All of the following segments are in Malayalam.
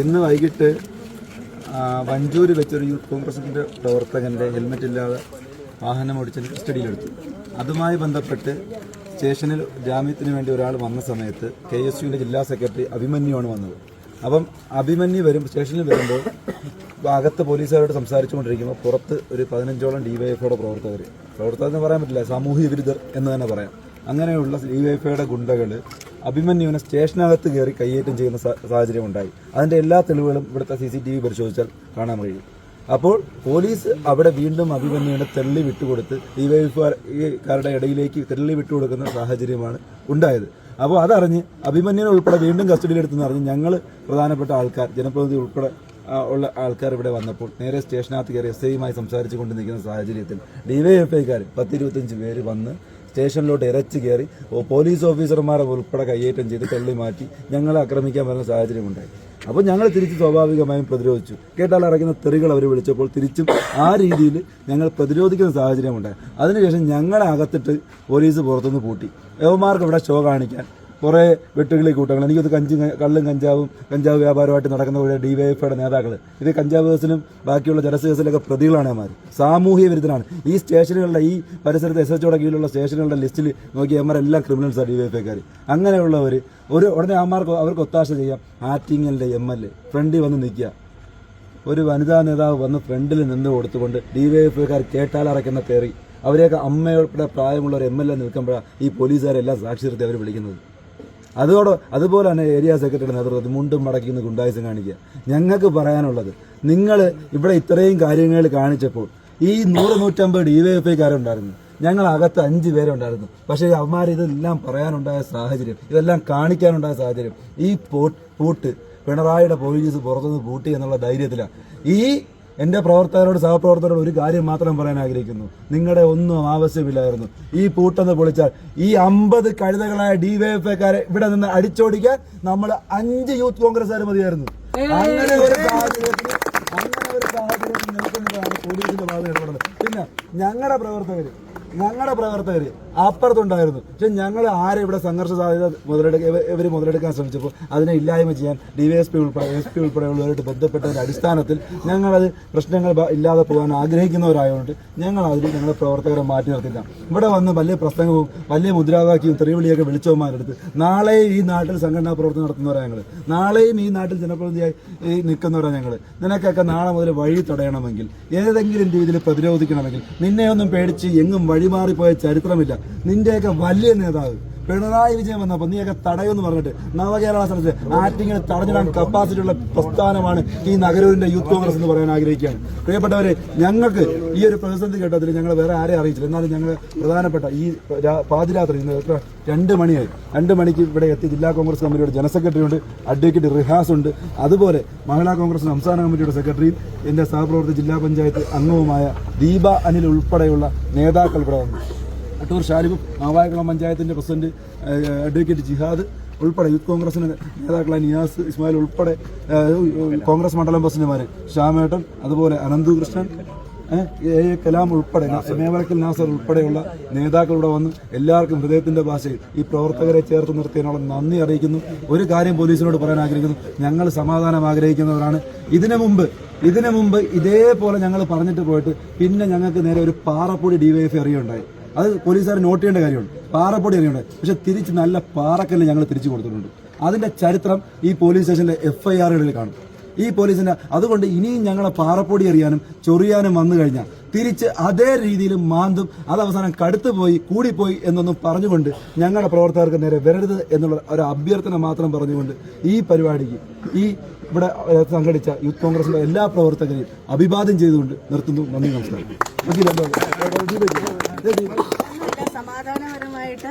ഇന്ന് വൈകിട്ട് വഞ്ചൂര് വെച്ചൊരു യൂത്ത് കോൺഗ്രസിന്റെ പ്രവർത്തകന്റെ ഹെൽമെറ്റ് ഇല്ലാതെ വാഹനം ഓടിച്ചതിന് കസ്റ്റഡിയിലെടുത്തു അതുമായി ബന്ധപ്പെട്ട് സ്റ്റേഷനിൽ ജാമ്യത്തിന് വേണ്ടി ഒരാൾ വന്ന സമയത്ത് കെ എസ് യുവിന്റെ ജില്ലാ സെക്രട്ടറി അഭിമന്യുവാണ് വന്നത്. അപ്പം അഭിമന്യു വരും സ്റ്റേഷനിൽ വരുമ്പോൾ അകത്ത് പോലീസുകാരോട് സംസാരിച്ചുകൊണ്ടിരിക്കുമ്പോൾ പുറത്ത് ഒരു പതിനഞ്ചോളം ഡിവൈഎഫ്ഐയുടെ പ്രവർത്തകർ പ്രവർത്തകർ എന്ന് പറയാൻ പറ്റില്ല സാമൂഹ്യ വിരുദ്ധർ എന്ന് തന്നെ പറയാം. അങ്ങനെയുള്ള ഡിവൈഎഫ്ഐയുടെ ഗുണ്ടകൾ അഭിമന്യുവിനെ സ്റ്റേഷനകത്ത് കയറി കയ്യേറ്റം ചെയ്യുന്ന സാഹചര്യം ഉണ്ടായി അതിന്റെ എല്ലാ തെളിവുകളും ഇവിടുത്തെ സി സി ടി വി പരിശോധിച്ചാൽ കാണാൻ കഴിയും. അപ്പോൾ പോലീസ് അവിടെ വീണ്ടും അഭിമന്യുവിനെ തെള്ളി വിട്ടുകൊടുത്ത് ഡിവൈഎഫ്ഐക്കാരുടെ ഇടയിലേക്ക് തെള്ളി വിട്ടുകൊടുക്കുന്ന സാഹചര്യമാണ് ഉണ്ടായത്. അപ്പോൾ അതറിഞ്ഞ് അഭിമന്യുവിനെ ഉൾപ്പെടെ വീണ്ടും കസ്റ്റഡിയിലെടുത്തെന്ന് അറിഞ്ഞ് ഞങ്ങൾ പ്രധാനപ്പെട്ട ആൾക്കാർ ജനപ്രതിനിധി ഉൾപ്പെടെ ഉള്ള ആൾക്കാർ ഇവിടെ വന്നപ്പോൾ നേരെ സ്റ്റേഷനകത്ത് കയറി എസ് ഐയുമായി സംസാരിച്ചു കൊണ്ട് നിൽക്കുന്ന സാഹചര്യത്തിൽ ഡിവൈഎഫ്ഐക്കാർ പത്തിരുപത്തഞ്ച് പേര് വന്ന് സ്റ്റേഷനിലോട്ട് ഇരച്ചു കയറി പോലീസ് ഓഫീസർമാരെ ഉൾപ്പെടെ കയ്യേറ്റം ചെയ്ത് തള്ളി മാറ്റി ഞങ്ങളെ ആക്രമിക്കാൻ വരുന്ന സാഹചര്യമുണ്ടായി അപ്പോൾ ഞങ്ങൾ തിരിച്ച് സ്വാഭാവികമായും പ്രതിരോധിച്ചു. കേട്ടാൽ അറിയുന്ന തെറികൾ അവർ വിളിച്ചപ്പോൾ തിരിച്ചും ആ രീതിയിൽ ഞങ്ങൾ പ്രതിരോധിക്കുന്ന സാഹചര്യമുണ്ടായി അതിനുശേഷം ഞങ്ങളെ അകത്തിട്ട് പോലീസ് പുറത്തുനിന്ന് പൂട്ടി. യവന്മാർക്ക് ഇവിടെ ഷോ കാണിക്കാൻ കുറേ വെട്ടുകിളി കൂട്ടങ്ങൾ. എനിക്കത് കഞ്ചി കള്ളും കഞ്ചാവും കഞ്ചാവ് വ്യാപാരമായിട്ട് നടക്കുന്ന കുറേ ഡി വൈ ഡിവൈഎഫ്ഐയുടെ നേതാക്കൾ ഇത് കഞ്ചാവ് കേസിലും ബാക്കിയുള്ള ജലസ് കേസിലൊക്കെ പ്രതികളാണ് അവന്മാർ സാമൂഹ്യ വിരുദ്ധനാണ് ഈ സ്റ്റേഷനുകളുടെ ഈ പരിസരത്ത് എസ് എച്ച് കീഴിലുള്ള സ്റ്റേഷനുകളുടെ ലിസ്റ്റിൽ നോക്കി അവന്മാരെല്ലാം ക്രിമിനൽസാണ് ഡിവൈഎഫ്ഐക്കാർ അങ്ങനെയുള്ളവർ ഒരു ഉടനെ അവന്മാർക്ക് അവർക്ക് ഒത്താശ ചെയ്യാം. ആറ്റിങ്ങലിന്റെ എം എൽ എ ഫ്രണ്ടിൽ വന്ന് നിൽക്കുക. ഒരു വനിതാ നേതാവ് വന്ന് ഫ്രണ്ടിൽ നിന്ന് കൊടുത്തുകൊണ്ട് ഡി വൈ ഡിവൈഎഫ്ഐക്കാർ കേട്ടാലറയ്ക്കുന്ന തേറി. അവരെയൊക്കെ അമ്മയുടെ പ്രായമുള്ള ഒരു എം എൽ എ നിൽക്കുമ്പോഴാണ് ഈ പോലീസുകാരെല്ലാം സാക്ഷി അവർ വിളിക്കുന്നത്. അതോടെ അതുപോലെ തന്നെ ഏരിയ സെക്രട്ടറിയുടെ നേതൃത്വത്തിൽ മുണ്ടും മടക്കിന്ന് ഗുണ്ടായുസം കാണിക്കുക. ഞങ്ങൾക്ക് പറയാനുള്ളത് നിങ്ങൾ ഇവിടെ ഇത്രയും കാര്യങ്ങൾ കാണിച്ചപ്പോൾ ഈ നൂറ് നൂറ്റമ്പത് ഡി വൈ ഡിവൈഎഫ്ഐക്കാരുണ്ടായിരുന്നു ഞങ്ങൾ അകത്ത് അഞ്ച് പേരുണ്ടായിരുന്നു. പക്ഷേ അവന്മാർ ഇതെല്ലാം പറയാനുണ്ടായ സാഹചര്യം ഇതെല്ലാം കാണിക്കാനുണ്ടായ സാഹചര്യം ഈ പൂട്ട് പിണറായിയുടെ പോലീസ് പുറത്തുനിന്ന് പൂട്ടി എന്നുള്ള ധൈര്യത്തിലാണ്. ഈ എന്റെ പ്രവർത്തകരോട് സഹപ്രവർത്തകരോട് ഒരു കാര്യം മാത്രം പറയാൻ ആഗ്രഹിക്കുന്നു. നിങ്ങളുടെ ഒന്നും ആവശ്യമില്ലായിരുന്നു. ഈ പൂട്ടെന്ന് പൊളിച്ചാൽ ഈ അമ്പത് കഴുതകളായ ഡിവൈഎഫ്ഐക്കാരെ ഇവിടെ നിന്ന് അടിച്ചോടിക്കാൻ നമ്മൾ അഞ്ച് യൂത്ത് കോൺഗ്രസ്സുകാർ മതിയായിരുന്നു. അങ്ങനെ ഒരു സാഹചര്യത്തിൽ അങ്ങനെ ഒരു സാഹചര്യത്തിൽ നിൽക്കുന്നതാണ് പോലീസിന്റെ ഭാഗം ഇടപെടുന്നത്. പിന്നെ ഞങ്ങളുടെ പ്രവർത്തകര് ഞങ്ങളുടെ പ്രവർത്തകർ അപ്പുറത്തുണ്ടായിരുന്നു. പക്ഷെ ഞങ്ങൾ ആരെ ഇവിടെ സംഘർഷ സാധ്യത മുതലെടുക്ക ഇവർ മുതലെടുക്കാൻ ശ്രമിച്ചപ്പോൾ അതിനെ ഇല്ലായ്മ ചെയ്യാൻ ഡിവൈഎസ്പി ഉൾപ്പെടെ എസ് പി ഉൾപ്പെടെയുള്ളവരുമായിട്ട് ബന്ധപ്പെട്ടതിന്റെ അടിസ്ഥാനത്തിൽ ഞങ്ങളത് പ്രശ്നങ്ങൾ ഇല്ലാതെ പോകാൻ ആഗ്രഹിക്കുന്നവരായതുകൊണ്ട് ഞങ്ങൾ അതിൽ ഞങ്ങളുടെ പ്രവർത്തകരെ മാറ്റി നിർത്തില്ല ഇവിടെ വന്ന് വലിയ പ്രസംഗവും വലിയ മുദ്രാവാക്യവും തെറിവിളിയൊക്കെ വിളിച്ചവന്മാരെടുത്ത് നാളെയും ഈ നാട്ടിൽ സംഘടനാ പ്രവർത്തനം നടത്തുന്നവരാണ് ഞങ്ങൾ നാളെയും ഈ നാട്ടിൽ ജനപ്രതിനിധിയായി നിൽക്കുന്നവരാണ് ഞങ്ങൾ നിനക്കൊക്കെ നാളെ മുതൽ വഴി തടയണമെങ്കിൽ ഏതെങ്കിലും രീതിയിൽ പ്രതിരോധിക്കണമെങ്കിൽ നിന്നെയൊന്നും പേടിച്ച് എങ്ങും വഴിമാറിപ്പോയ ചരിത്രമില്ല. നിന്റെയൊക്കെ വലിയ നേതാവ്. പിണറായി വിജയൻ വന്നപ്പോൾ നീയൊക്കെ തടയുമെന്ന് പറഞ്ഞിട്ട് നവകേരള സ്ഥലത്ത് ആറ്റിങ്ങനെ തടഞ്ഞിടാൻ കപ്പാസിറ്റി ഉള്ള പ്രസ്ഥാനമാണ് ഈ നഗരൂരിന്റെ യൂത്ത് കോൺഗ്രസ് എന്ന് പറയാൻ ആഗ്രഹിക്കുകയാണ്. പ്രിയപ്പെട്ടവരെ ഞങ്ങൾക്ക് ഈ ഒരു പ്രതിസന്ധി ഘട്ടത്തിൽ ഞങ്ങൾ വേറെ ആരെയും അറിയിച്ചില്ല. എന്നാലും ഞങ്ങൾ പ്രധാനപ്പെട്ട ഈ പാതിരാത്രി ഇന്ന് എത്ര? രണ്ട് മണിയായി. രണ്ട് മണിക്ക് ഇവിടെ എത്തി ജില്ലാ കോൺഗ്രസ് കമ്മിറ്റിയുടെ ജനറൽ ഉണ്ട് അഡ്വക്കേറ്റ് റിഹാസ് ഉണ്ട്. അതുപോലെ മഹിളാ കോൺഗ്രസ് സംസ്ഥാന കമ്മിറ്റിയുടെ സെക്രട്ടറിയും എന്റെ സഹപ്രവർത്തക ജില്ലാ പഞ്ചായത്ത് അംഗവുമായ ദീപ അനിൽ ഉൾപ്പെടെയുള്ള നേതാക്കൾ ഇവിടെ വന്നു. അട്ടൂർ ഷാലിബും മാവായകുളം പഞ്ചായത്തിന്റെ പ്രസിഡന്റ് അഡ്വക്കേറ്റ് ജിഹാദ് ഉൾപ്പെടെ യൂത്ത് കോൺഗ്രസിന് നേതാക്കളായ നിയാസ് ഇസ്മായിൽ ഉൾപ്പെടെ കോൺഗ്രസ് മണ്ഡലം പ്രസിഡന്റുമാർ ശ്യാമേട്ടൻ അതുപോലെ അനന്തു കൃഷ്ണൻ എ എ കലാം ഉൾപ്പെടെ മേവലക്കൽ നാസർ ഉൾപ്പെടെയുള്ള നേതാക്കൾ ഇവിടെ വന്ന് എല്ലാവർക്കും ഹൃദയത്തിന്റെ ഭാഷയിൽ ഈ പ്രവർത്തകരെ ചേർത്ത് നിർത്തിയതിനുള്ള നന്ദി അറിയിക്കുന്നു. ഒരു കാര്യം പോലീസിനോട് പറയാൻ ആഗ്രഹിക്കുന്നു. ഞങ്ങൾ സമാധാനം ആഗ്രഹിക്കുന്നവരാണ്. ഇതിനു മുമ്പ് ഇതിനു മുമ്പ് ഇതേപോലെ ഞങ്ങൾ പറഞ്ഞിട്ട് പോയിട്ട് പിന്നെ ഞങ്ങൾക്ക് നേരെ ഒരു പാറപ്പൊടി ഡിവൈഎഫ് അറിയുണ്ടായി. അത് പോലീസുകാർ നോട്ട് ചെയ്യേണ്ട കാര്യമുണ്ട്. പാറപ്പൊടി അറിയണ്ട്. പക്ഷെ തിരിച്ച് നല്ല പാറക്കല്ല് ഞങ്ങൾ തിരിച്ചു കൊടുത്തിട്ടുണ്ട്. അതിന്റെ ചരിത്രം ഈ പോലീസ് സ്റ്റേഷനിലെ എഫ് ഐ ആറുകളിൽ കാണും. ഈ പോലീസിന്റെ അതുകൊണ്ട് ഇനിയും ഞങ്ങളെ പാറപ്പൊടി അറിയാനും ചൊറിയാനും വന്നു കഴിഞ്ഞാൽ തിരിച്ച് അതേ രീതിയിൽ മാന്തും അത് അവസാനം കടുത്തുപോയി കൂടിപ്പോയി എന്നൊന്നും പറഞ്ഞുകൊണ്ട് ഞങ്ങളുടെ പ്രവർത്തകർക്ക് നേരെ വരരുത് എന്നുള്ള ഒരു അഭ്യർത്ഥന മാത്രം പറഞ്ഞുകൊണ്ട് ഈ പരിപാടിക്ക് ഈ ഇവിടെ സംഘടിച്ച യൂത്ത് കോൺഗ്രസിന്റെ എല്ലാ പ്രവർത്തകരെയും അഭിവാദ്യം ചെയ്തുകൊണ്ട് നിർത്തുന്നു. നന്ദി നമസ്കാരം. സമാധാനപരമായിട്ട്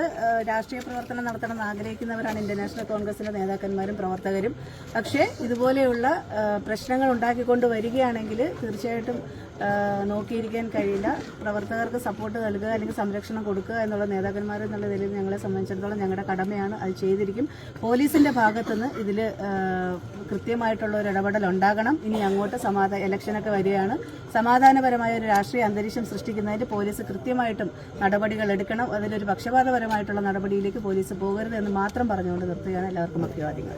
രാഷ്ട്രീയ പ്രവർത്തനം നടത്തണമെന്ന് ആഗ്രഹിക്കുന്നവരാണ് ഇന്റർനാഷണൽ നാഷണൽ കോൺഗ്രസിന്റെ നേതാക്കന്മാരും പ്രവർത്തകരും. പക്ഷേ ഇതുപോലെയുള്ള പ്രശ്നങ്ങൾ ഉണ്ടാക്കിക്കൊണ്ട് വരികയാണെങ്കിൽ തീർച്ചയായിട്ടും നോക്കിയിരിക്കാൻ കഴിയില്ല. പ്രവർത്തകർക്ക് സപ്പോർട്ട് നൽകുക അല്ലെങ്കിൽ സംരക്ഷണം കൊടുക്കുക എന്നുള്ള നേതാക്കന്മാർ എന്നുള്ള നിലയിൽ ഞങ്ങളെ സംബന്ധിച്ചിടത്തോളം ഞങ്ങളുടെ കടമയാണ്. അത് ചെയ്തിരിക്കും. പോലീസിന്റെ ഭാഗത്തുനിന്ന് ഇതിൽ കൃത്യമായിട്ടുള്ള ഒരു ഇടപെടൽ ഉണ്ടാകണം. ഇനി അങ്ങോട്ട് സമാധാന ഇലക്ഷനൊക്കെ വരികയാണ്. സമാധാനപരമായ ഒരു രാഷ്ട്രീയ അന്തരീക്ഷം സൃഷ്ടിക്കുന്നതിന് പോലീസ് കൃത്യമായിട്ടും നടപടികൾ എടുക്കണം. അതിലൊരു പക്ഷപാതപരമായിട്ടുള്ള നടപടിയിലേക്ക് പോലീസ് പോകരുത് എന്ന് മാത്രം പറഞ്ഞുകൊണ്ട് നിർത്തുകയാണ്. എല്ലാവർക്കും അഭിവാദ്യങ്ങൾ.